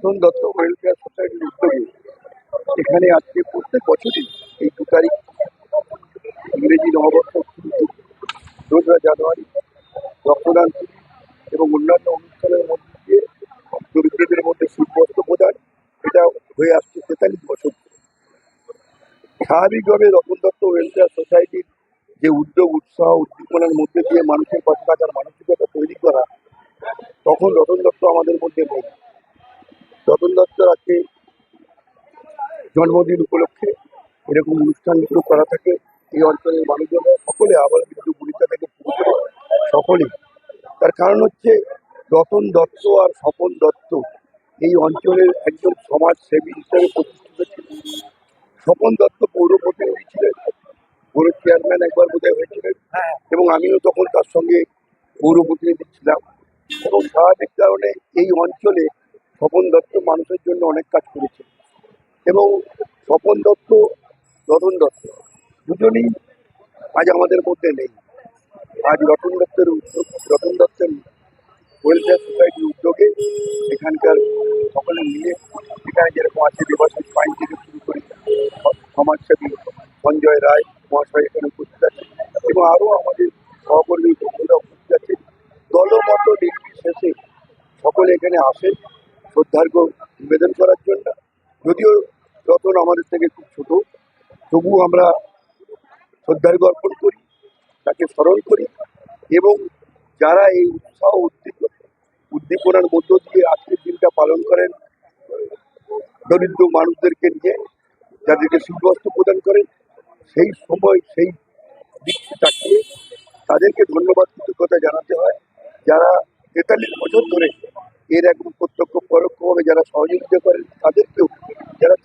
Ratan Dutta welfare সোসাইটির উদ্যোগে এখানে আজকে প্রত্যেক বছরই এই দু তারিখ ইংরেজি নববর্ষ দোসরা জানুয়ারি, রক্তদান এবং অন্যান্য অনুষ্ঠানের মধ্যে দিয়ে দরিদ্রদের মধ্যে শীতবস্ত্র প্রদান, এটা হয়ে আসছে তেতাল্লিশ বছর। স্বাভাবিকভাবে রতন দত্ত ওয়েলফেয়ার সোসাইটির যে উদ্যোগ, উৎসাহ, উদ্দীপনার মধ্যে দিয়ে মানুষের পাশে থাকার মানসিকতা তৈরি করা, তখন রতন দত্ত আমাদের মধ্যে নেই রতন দত্তর আজকে জন্মদিন উপলক্ষে এরকম অনুষ্ঠানগুলো করা থাকে। এই অঞ্চলের মানুষজনরা সকলে আবার কিন্তু গুলিকা থেকে শুরু করে সকলে তার কারণ হচ্ছে রতন দত্ত আর স্বপন দত্ত এই অঞ্চলের একজন সমাজসেবী হিসেবে প্রতিষ্ঠিত ছিলেন। স্বপন দত্ত পৌর প্রতিনিধি ছিলেন পৌর চেয়ারম্যান একবার বোধহয় হয়েছিলেন। এবং আমিও তখন তার সঙ্গে পৌর প্রতিনিধি ছিলাম। এবং স্বাভাবিক কারণে এই অঞ্চলে স্বপন দত্ত মানুষের জন্য অনেক কাজ করেছে। এবং স্বপন দত্ত, রতন দত্ত দুজনেই আজ আমাদের মধ্যে নেই। আজ রতন দত্তের উদ্যোগ, রতন দত্তের ওয়েলফেয়ার সোসাইটির উদ্যোগে এখানকার সকলে মিলে এখানে যেরকম আছে দেবাশিস পাইন থেকে শুরু করে সমাজসেবী সঞ্জয় রায় মহাশয় এখানে উপস্থিত আছে এবং আরও আমাদের সহকর্মী বন্ধুরা উপস্থিত আছে। দলমত নির্বিশেষে সকলে এখানে আসেন শ্রদ্ধার্ঘ নিবেদন করার জন্য। যদিও রতন আমাদের থেকে খুব ছোট, তবুও আমরা শ্রদ্ধার্ঘ অর্পণ করি, তাকে স্মরণ করি এবং যারা এই উৎসাহ উদ্দীপ, উদ্দীপনার মধ্য দিয়ে আজকের দিনটা পালন করেন, দরিদ্র মানুষদেরকে নিয়ে, যাদেরকে শীতবস্ত্র প্রদান করেন, সেই সময় সেই দিকটি তাকিয়ে তাদেরকে ধন্যবাদ, কৃতজ্ঞতা জানাতে হয়। যারা তেতাল্লিশ বছর ধরে এর একদম প্রত্যক্ষ পরোক্ষভাবে যারা সহযোগিতা করেন তাদেরকেও যারা